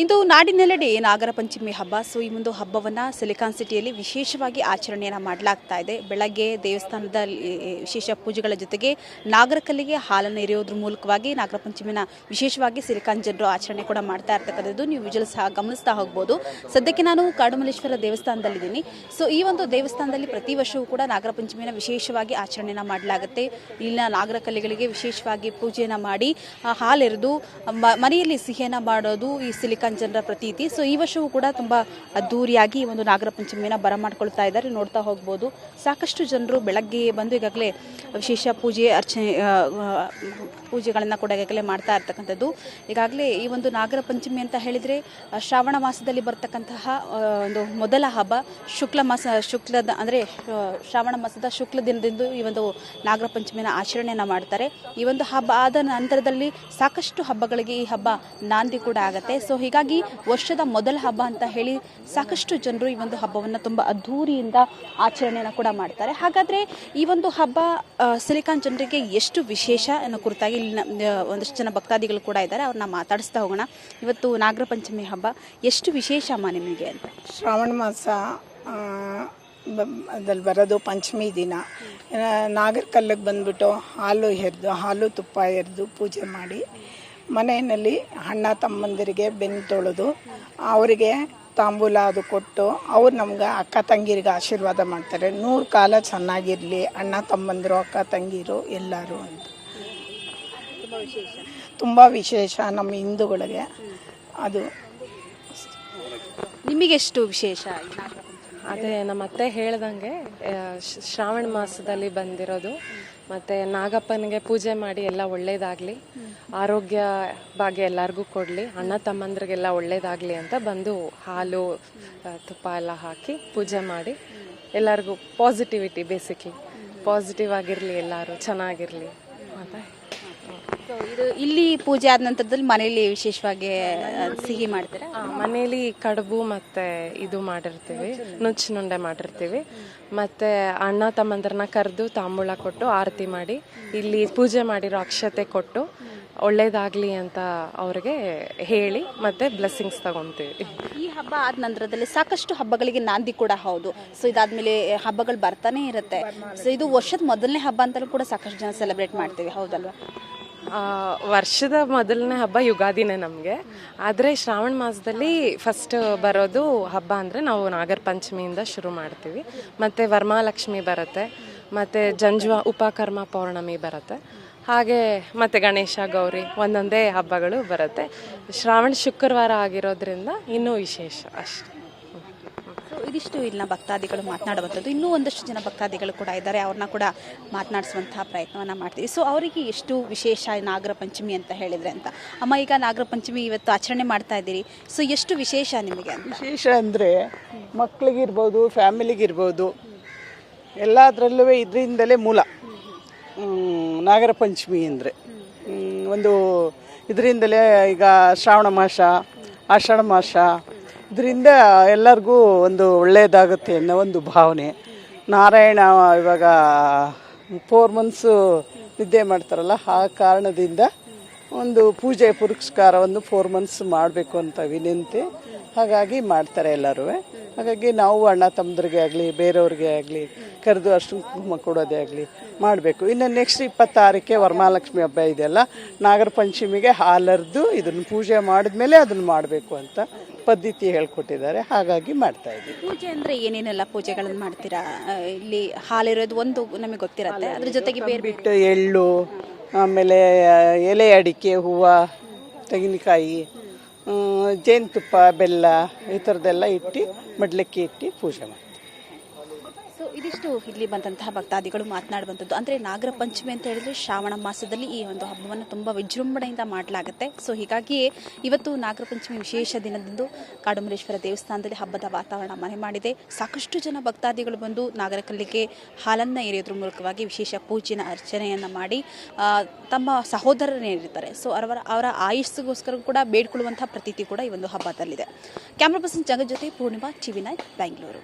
ಇಂದು ನಾಡಿನೆಲ್ಲೆಡೆ ನಾಗರ ಪಂಚಮಿ ಹಬ್ಬ. ಸೊ, ಈ ಒಂದು ಹಬ್ಬವನ್ನು ಸಿಲಿಕಾನ್ ಸಿಟಿಯಲ್ಲಿ ವಿಶೇಷವಾಗಿ ಆಚರಣೆಯನ್ನು ಮಾಡಲಾಗ್ತಾ ಇದೆ. ಬೆಳಗ್ಗೆ ದೇವಸ್ಥಾನದ ವಿಶೇಷ ಪೂಜೆಗಳ ಜೊತೆಗೆ ನಾಗರಕಲ್ಲಿಗೆ ಹಾಲನ್ನು ಎರೆಯೋದ್ರ ಮೂಲಕವಾಗಿ ನಾಗರ ಪಂಚಮಿನ ವಿಶೇಷವಾಗಿ ಸಿಲಿಕಾನ್ ಜನರು ಆಚರಣೆ ಕೂಡ ಮಾಡ್ತಾ ಇರ್ತಕ್ಕಂಥದ್ದು. ನೀವು ವಿಜುವಲ್ ಸಹ ಗಮನಿಸ್ತಾ ಹೋಗ್ಬೋದು. ಸದ್ಯಕ್ಕೆ ನಾನು ಕಾಡುಮಲ್ಲೇಶ್ವರ ದೇವಸ್ಥಾನದಲ್ಲಿದ್ದೀನಿ. ಸೊ, ಈ ಒಂದು ದೇವಸ್ಥಾನದಲ್ಲಿ ಪ್ರತಿ ವರ್ಷವೂ ಕೂಡ ನಾಗರ ಪಂಚಮಿನ ವಿಶೇಷವಾಗಿ ಆಚರಣೆಯನ್ನು ಮಾಡಲಾಗುತ್ತೆ. ಇಲ್ಲಿನ ನಾಗರಕಲ್ಲಿಗಳಿಗೆ ವಿಶೇಷವಾಗಿ ಪೂಜೆಯನ್ನು ಮಾಡಿ ಹಾಲೆರೆದು ಮನೆಯಲ್ಲಿ ಸಿಹಿಯನ್ನು ಮಾಡೋದು, ಈ ಸಿಲಿಕಾನ್ ಜನರ ಪ್ರತೀತಿ. ಸೊ ಈ ವರ್ಷವೂ ಕೂಡ ತುಂಬ ಅದ್ದೂರಿಯಾಗಿ ಈ ಒಂದು ನಾಗರ ಪಂಚಮಿಯನ್ನು ಬರಮಾಡ್ಕೊಳ್ತಾ ಇದ್ದಾರೆ. ನೋಡ್ತಾ ಹೋಗ್ಬೋದು. ಸಾಕಷ್ಟು ಜನರು ಬೆಳಗ್ಗೆ ಬಂದು ಈಗಾಗಲೇ ವಿಶೇಷ ಪೂಜೆ, ಅರ್ಚನೆ ಪೂಜೆಗಳನ್ನು ಕೂಡ ಈಗಾಗಲೇ ಮಾಡ್ತಾ ಇರ್ತಕ್ಕಂಥದ್ದು. ಈಗಾಗಲೇ ಈ ಒಂದು ನಾಗರ ಪಂಚಮಿ ಅಂತ ಹೇಳಿದರೆ ಶ್ರಾವಣ ಮಾಸದಲ್ಲಿ ಬರ್ತಕ್ಕಂತಹ ಒಂದು ಮೊದಲ ಹಬ್ಬ ಶುಕ್ಲ ಮಾಸ, ಶುಕ್ಲದ, ಅಂದರೆ ಶ್ರಾವಣ ಮಾಸದ ಶುಕ್ಲ ದಿನದಿಂದ ಈ ಒಂದು ನಾಗರ ಪಂಚಮಿನ ಆಚರಣೆಯನ್ನು ಮಾಡ್ತಾರೆ. ಈ ಒಂದು ಹಬ್ಬ ಆದ ನಂತರದಲ್ಲಿ ಸಾಕಷ್ಟು ಹಬ್ಬಗಳಿಗೆ ಈ ಹಬ್ಬ ನಾಂದಿ ಕೂಡ ಆಗುತ್ತೆ. ಸೊ ಹೀಗಾಗಿ ವರ್ಷದ ಮೊದಲ ಹಬ್ಬ ಅಂತ ಹೇಳಿ ಸಾಕಷ್ಟು ಜನರು ಈ ಒಂದು ಹಬ್ಬವನ್ನು ತುಂಬ ಅದ್ಧೂರಿಯಿಂದ ಆಚರಣೆಯನ್ನು ಕೂಡ ಮಾಡ್ತಾರೆ. ಹಾಗಾದರೆ ಈ ಒಂದು ಹಬ್ಬ ಸಿಲಿಕಾನ್ ಜನರಿಗೆ ಎಷ್ಟು ವಿಶೇಷ ಅನ್ನೋ ಕುರಿತಾಗಿ ಇಲ್ಲಿ ಒಂದಷ್ಟು ಜನ ಭಕ್ತಾದಿಗಳು ಕೂಡ ಇದ್ದಾರೆ. ಅವ್ರನ್ನ ಮಾತಾಡಿಸ್ತಾ ಹೋಗೋಣ. ಇವತ್ತು ನಾಗರ ಪಂಚಮಿ ಹಬ್ಬ ಎಷ್ಟು ವಿಶೇಷ ಅಮ್ಮ ನಿಮಗೆ ಅಂತ? ಶ್ರಾವಣ ಮಾಸ ಅದ್ರಲ್ಲಿ ಬರೋದು ಪಂಚಮಿ ದಿನ. ನಾಗರ ಕಲ್ಲಿಗೆ ಬಂದ್ಬಿಟ್ಟು ಹಾಲು ಎರೆದು, ಹಾಲು ತುಪ್ಪ ಎರೆದು ಪೂಜೆ ಮಾಡಿ. ಮನೆಯಲ್ಲಿ ಅಣ್ಣ ತಮ್ಮಂದಿರಿಗೆ ಬೆನ್ನು ತೊಳೆದು ಅವರಿಗೆ ತಾಂಬೂಲ ಅದು ಕೊಟ್ಟು ಅವ್ರು ನಮ್ಗೆ ಅಕ್ಕ ತಂಗಿರಿಗೆ ಆಶೀರ್ವಾದ ಮಾಡ್ತಾರೆ. ನೂರು ಕಾಲ ಚೆನ್ನಾಗಿರಲಿ ಅಣ್ಣ ತಮ್ಮಂದಿರು ಅಕ್ಕ ತಂಗಿರು ಎಲ್ಲರೂ ಅಂತ. ತುಂಬ ವಿಶೇಷ ನಮ್ಮ ಹಿಂದೂಗಳಿಗೆ. ಅದು ನಿಮಗೆಷ್ಟು ವಿಶೇಷ? ಅದೇ ನಮ್ಮ ಅತ್ತೆ ಹೇಳ್ದಂಗೆ ಶ್ರಾವಣ ಮಾಸದಲ್ಲಿ ಬಂದಿರೋದು. ಮತ್ತೆ ನಾಗಪ್ಪನಿಗೆ ಪೂಜೆ ಮಾಡಿ ಎಲ್ಲ ಒಳ್ಳೇದಾಗ್ಲಿ. ಆರೋಗ್ಯ ಭಾಗ್ಯ ಎಲ್ಲರಿಗೂ ಕೊಡಲಿ. ಅಣ್ಣ ತಮ್ಮಂದ್ರಿಗೆಲ್ಲ ಒಳ್ಳೇದಾಗಲಿ ಅಂತ ಬಂದು ಹಾಲು ತುಪ್ಪ ಎಲ್ಲ ಹಾಕಿ ಪೂಜೆ ಮಾಡಿ. ಎಲ್ಲರಿಗೂ ಪಾಸಿಟಿವಿಟಿ ಬೇಸಿಕ್ಲಿ ಪಾಸಿಟಿವ್ ಆಗಿರಲಿ ಎಲ್ಲರೂ ಚೆನ್ನಾಗಿರಲಿ ಅಂತ ಸೊ ಇದು ಇಲ್ಲಿ ಪೂಜೆ ಆದ ನಂತರದಲ್ಲಿ ಮನೇಲಿ ವಿಶೇಷವಾಗಿ ಸಿಹಿ ಮಾಡ್ತೀರಾ? ಮನೇಲಿ ಕಡುಬು ಮತ್ತೆ ಇದು ಮಾಡಿರ್ತೀವಿ ನುಚ್ಚುನುಂಡೆ ಮಾಡಿರ್ತೀವಿ. ಮತ್ತೆ ಅಣ್ಣ ತಮ್ಮಂದ್ರನ್ನ ಕರೆದು ತಾಂಬೂಳ ಕೊಟ್ಟು ಆರತಿ ಮಾಡಿ ಇಲ್ಲಿ ಪೂಜೆ ಮಾಡಿರೋ ಅಕ್ಷತೆ ಕೊಟ್ಟು ಒಳ್ಳೇದಾಗ್ಲಿ ಅಂತ ಅವ್ರಿಗೆ ಹೇಳಿ ಮತ್ತೆ ಬ್ಲೆಸ್ಸಿಂಗ್ಸ್ ತಗೊಂತೀವಿ. ಈ ಹಬ್ಬ ಆದ ನಂತರದಲ್ಲಿ ಸಾಕಷ್ಟು ಹಬ್ಬಗಳಿಗೆ ನಾಂದಿ ಕೂಡ ಹೌದು. ಸೊ ಇದಾದ್ಮೇಲೆ ಹಬ್ಬಗಳು ಬರ್ತಾನೆ ಇರುತ್ತೆ. ಸೊ ಇದು ವರ್ಷದ ಮೊದಲನೇ ಹಬ್ಬ ಅಂತಲೂ ಕೂಡ ಸಾಕಷ್ಟು ಜನ ಸೆಲೆಬ್ರೇಟ್ ಮಾಡ್ತೀವಿ. ಹೌದಲ್ವಾ? ವರ್ಷದ ಮೊದಲನೇ ಹಬ್ಬ ಯುಗಾದಿನೇ ನಮಗೆ. ಆದರೆ ಶ್ರಾವಣ ಮಾಸದಲ್ಲಿ ಫಸ್ಟ್ ಬರೋದು ಹಬ್ಬ ಅಂದರೆ ನಾವು ನಾಗರ ಪಂಚಮಿಯಿಂದ ಶುರು ಮಾಡ್ತೀವಿ. ಮತ್ತು ವರ್ಮಾಲಕ್ಷ್ಮಿ ಬರುತ್ತೆ. ಮತ್ತು ಜಂಜುವ ಉಪಕರ್ಮ ಪೌರ್ಣಮಿ ಬರುತ್ತೆ. ಹಾಗೆ ಮತ್ತು ಗಣೇಶ ಗೌರಿ ಒಂದೊಂದೇ ಹಬ್ಬಗಳು ಬರುತ್ತೆ. ಶ್ರಾವಣ ಶುಕ್ರವಾರ ಆಗಿರೋದ್ರಿಂದ ಇನ್ನೂ ವಿಶೇಷ ಅಷ್ಟೆ. ಸೊ ಇದಿಷ್ಟು ಇಲ್ಲಿನ ಭಕ್ತಾದಿಗಳು ಮಾತನಾಡುವಂಥದ್ದು. ಇನ್ನೂ ಒಂದಷ್ಟು ಜನ ಭಕ್ತಾದಿಗಳು ಕೂಡ ಇದ್ದಾರೆ. ಅವ್ರನ್ನ ಕೂಡ ಮಾತನಾಡಿಸುವಂತಹ ಪ್ರಯತ್ನವನ್ನು ಮಾಡ್ತೀವಿ. ಸೊ ಅವರಿಗೆ ಎಷ್ಟು ವಿಶೇಷ ನಾಗರ ಪಂಚಮಿ ಅಂತ ಹೇಳಿದ್ರೆ ಅಂತ. ಅಮ್ಮ ಈಗ ನಾಗರ ಪಂಚಮಿ ಇವತ್ತು ಆಚರಣೆ ಮಾಡ್ತಾ ಇದ್ದೀರಿ. ಸೊ ಎಷ್ಟು ವಿಶೇಷ ನಿಮಗೆ ವಿಶೇಷ ಅಂದರೆ ಮಕ್ಕಳಿಗಿರ್ಬೋದು ಫ್ಯಾಮಿಲಿಗಿರ್ಬೋದು ಎಲ್ಲದರಲ್ಲೂ ಇದರಿಂದಲೇ ಮೂಲ. ನಾಗರ ಪಂಚಮಿ ಅಂದರೆ ಒಂದು ಇದರಿಂದಲೇ ಈಗ ಶ್ರಾವಣ ಮಾಸ, ಆಷಾಢ ಮಾಸ, ಇದರಿಂದ ಎಲ್ಲರಿಗೂ ಒಂದು ಒಳ್ಳೆಯದಾಗುತ್ತೆ ಅನ್ನೋ ಒಂದು ಭಾವನೆ. ನಾರಾಯಣ ಇವಾಗ ಫೋರ್ ಮಂತ್ಸು ನಿದ್ದೆ ಮಾಡ್ತಾರಲ್ಲ, ಆ ಕಾರಣದಿಂದ ಒಂದು ಪೂಜೆ ಪುರಸ್ಕಾರವನ್ನು ಫೋರ್ ಮಂತ್ಸ್ ಮಾಡಬೇಕು ಅಂತ ವಿನಂತಿ. ಹಾಗಾಗಿ ಮಾಡ್ತಾರೆ ಎಲ್ಲರೂ ಹಾಗಾಗಿ ನಾವು ಅಣ್ಣ ತಮ್ಮದ್ರಿಗೆ ಆಗಲಿ ಬೇರೆಯವ್ರಿಗೆ ಆಗಲಿ ಕರೆದು ಅಷ್ಟು ಕುಂಕುಮ ಕೊಡೋದೇ ಆಗಲಿ ಮಾಡಬೇಕು. ಇನ್ನು ನೆಕ್ಸ್ಟ್ ಇಪ್ಪತ್ತಾರಕ್ಕೆ ವರಮಹಾಲಕ್ಷ್ಮಿ ಹಬ್ಬ ಇದೆಯಲ್ಲ ನಾಗರ ಪಂಚಮಿಗೆ ಹಾಲರ್ದು ಇದನ್ನು ಪೂಜೆ ಮಾಡಿದ್ಮೇಲೆ ಅದನ್ನು ಮಾಡಬೇಕು ಅಂತ ಪದ್ಧತಿ ಹೇಳ್ಕೊಟ್ಟಿದ್ದಾರೆ. ಹಾಗಾಗಿ ಮಾಡ್ತಾ ಇದ್ದೀವಿ. ಪೂಜೆ ಅಂದರೆ ಏನೇನೆಲ್ಲ ಪೂಜೆಗಳನ್ನು ಮಾಡ್ತೀರಾ? ಇಲ್ಲಿ ಹಾಲಿರೋದು ಒಂದು ನಮಗೆ ಗೊತ್ತಿರತ್ತೆ. ಅದ್ರ ಜೊತೆಗೆ ಬೇರೆ ಬೇರೆ ಬಿಟ್ಟು ಎಳ್ಳು ಆಮೇಲೆ ಎಲೆ ಅಡಿಕೆ ಹೂವು ತೆಂಗಿನಕಾಯಿ ಜೇನುತುಪ್ಪ ಬೆಲ್ಲ ಈ ಥರದ್ದೆಲ್ಲ ಇಟ್ಟು ಮಡ್ಲಕ್ಕಿ ಇಟ್ಟು ಪೂಜೆ ಮಾಡ್ತೀವಿ. ಸೊ ಇದಿಷ್ಟು ಇಲ್ಲಿ ಬಂದಂತಹ ಭಕ್ತಾದಿಗಳು ಮಾತನಾಡುವಂಥದ್ದು. ಅಂದರೆ ನಾಗರ ಪಂಚಮಿ ಅಂತ ಹೇಳಿದ್ರೆ ಶ್ರಾವಣ ಮಾಸದಲ್ಲಿ ಈ ಒಂದು ಹಬ್ಬವನ್ನು ತುಂಬ ವಿಜೃಂಭಣೆಯಿಂದ ಮಾಡಲಾಗುತ್ತೆ. ಸೊ ಹೀಗಾಗಿ ಇವತ್ತು ನಾಗರ ಪಂಚಮಿ ವಿಶೇಷ ದಿನದಂದು ಕಾಡುಮಲೇಶ್ವರ ದೇವಸ್ಥಾನದಲ್ಲಿ ಹಬ್ಬದ ವಾತಾವರಣ ಮನೆ ಮಾಡಿದೆ. ಸಾಕಷ್ಟು ಜನ ಭಕ್ತಾದಿಗಳು ಬಂದು ನಾಗರಕಲ್ಲಿಗೆ ಹಾಲನ್ನು ಎರೆಯೋದ್ರ ಮೂಲಕವಾಗಿ ವಿಶೇಷ ಪೂಜೆನ, ಅರ್ಚನೆಯನ್ನು ಮಾಡಿ ತಮ್ಮ ಸಹೋದರರೇನಿರ್ತಾರೆ ಸೊ ಅವರ ಅವರ ಆಯುಷ್ಗೋಸ್ಕರ ಕೂಡ ಬೇಡ್ಕೊಳ್ಳುವಂತಹ ಪ್ರತೀತಿ ಕೂಡ ಈ ಒಂದು ಹಬ್ಬದಲ್ಲಿದೆ. ಕ್ಯಾಮ್ರಾ ಪರ್ಸನ್ ಜಗತ್ ಜೊತೆ ಪೂರ್ಣಿಮಾ ಚಿವಿನಾಯ್ ಬೆಂಗಳೂರು.